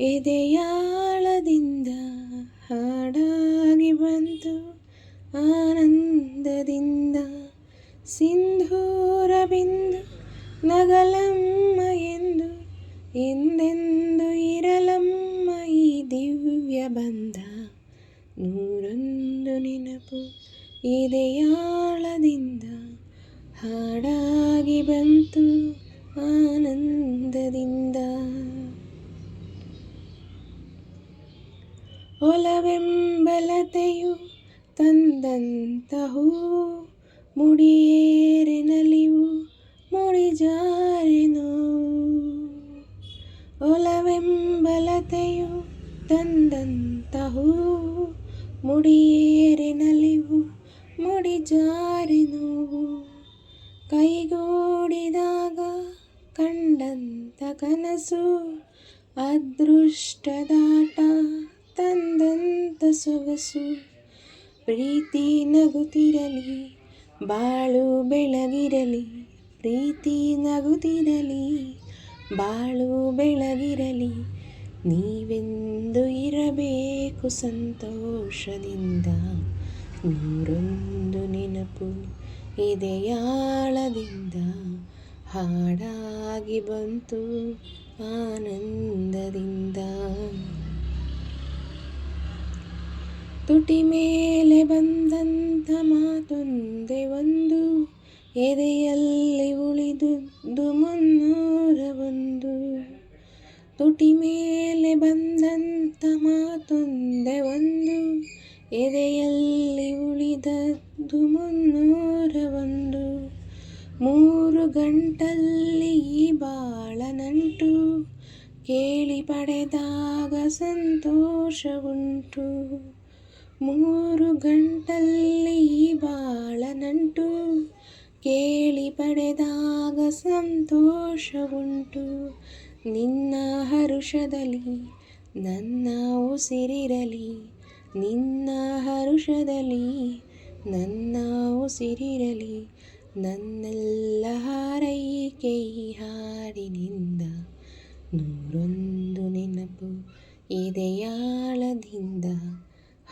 ಎದೆಯಾಳದಿಂದ ಹಾಡಾಗಿ ಬಂತು ಆನಂದದಿಂದ ಸಿಂಧೂರ ಬಿಂದು ನಗಲಮ್ಮ ಎಂದು ಎಂದೆಂದು ಇರಲಮ್ಮ ಈ ದಿವ್ಯ ಬಂಧ. ನೂರೊಂದು ನೆನಪು ಎದೆಯಾಳದಿಂದ ಹಾಡಾಗಿ ಬಂತು ಆನಂದದಿಂದ. ಒಲವೆಂಬಲತೆಯು ತಂದಂತಹೂ ಮುಡಿಯೇರೆ ನಲಿವು ಒಲವೆಂಬಲತೆಯು ತಂದಂತಹೂ ಮುಡಿಯೇರೆ ನಲಿವು ಮುಡಿಜಾರೆ ನೋವು ಕೈಗೂಡಿದಾಗ ಕಂಡಂತ ಕನಸು ಅದೃಷ್ಟದಾಟ ತಂದಂತ ಸೊಗಸು, ಪ್ರೀತಿ ನಗುತ್ತಿರಲಿ, ಬಾಳು ಬೆಳಗಿರಲಿ, ಪ್ರೀತಿ ನಗುತ್ತಿರಲಿ, ಬಾಳು ಬೆಳಗಿರಲಿ, ನೀವೆಂದು ಇರಬೇಕು ಸಂತೋಷದಿಂದ. ನೂರೊಂದು ನೆನಪು ಇದೆಯಾಳದಿಂದ ಹಾಡಾಗಿ ಬಂತು ಆನಂದದಿಂದ. ತುಟಿ ಮೇಲೆ ಬಂದಂಥ ಮಾತೊಂದೇ ಒಂದು, ಎದೆಯಲ್ಲಿ ಉಳಿದುದು ಮುನ್ನೂರ ಒಂದು. ತುಟಿ ಮೇಲೆ ಬಂದಂಥ ಮಾತೊಂದೇ ಒಂದು, ಎದೆಯಲ್ಲಿ ಉಳಿದದ್ದು ಮುನ್ನೂರ ಒಂದು. ಮೂರು ಗಂಟಲ್ಲಿ ಈ ಬಾಳ ನಂಟು, ಕೇಳಿ ಪಡೆದಾಗ ಸಂತೋಷವುಂಟು. ಮೂರು ಗಂಟಲ್ಲಿ ಬಾಳ ನಂಟು ಕೇಳಿ ಪಡೆದಾಗ ಸಂತೋಷವುಂಟು. ನಿನ್ನ ಹರುಷದಲ್ಲಿ ನನ್ನ ಉಸಿರಿರಲಿ. ನಿನ್ನ ಹರುಷದಲ್ಲಿ ನನ್ನ ಉಸಿರಿರಲಿ. ನನ್ನೆಲ್ಲ ಹಾರೈಕೆ ಹಾಡಿನಿಂದ. ನೂರೊಂದು ನೆನಪು ಎದೆಯಾಳದಿಂದ.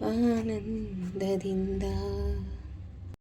ಆನಂದದಿಂದ